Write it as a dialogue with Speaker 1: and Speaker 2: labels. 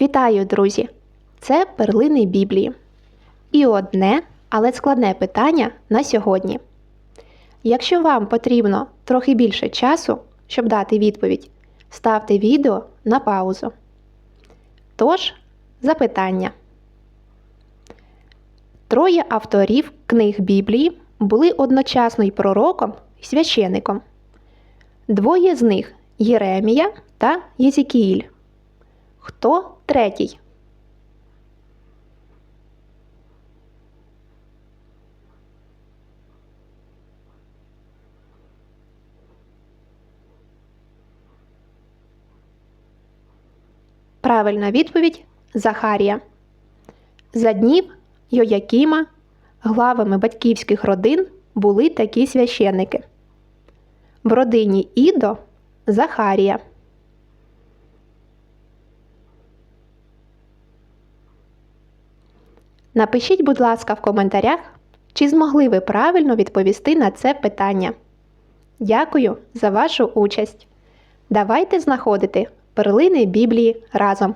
Speaker 1: Вітаю, друзі! Це перлини Біблії. І одне, але складне питання на сьогодні. Якщо вам потрібно трохи більше часу, щоб дати відповідь, ставте відео на паузу. Тож, запитання. Троє авторів книг Біблії були одночасно й пророком, і священиком. Двоє з них Єремія та Єзікіїль. Хто третій? Правильна відповідь Захарія. За днів Йоякіма главами батьківських родин були такі священники. В родині Ідо Захарія. Напишіть, будь ласка, в коментарях, чи змогли ви правильно відповісти на це питання. Дякую за вашу участь! Давайте знаходити перлини Біблії разом.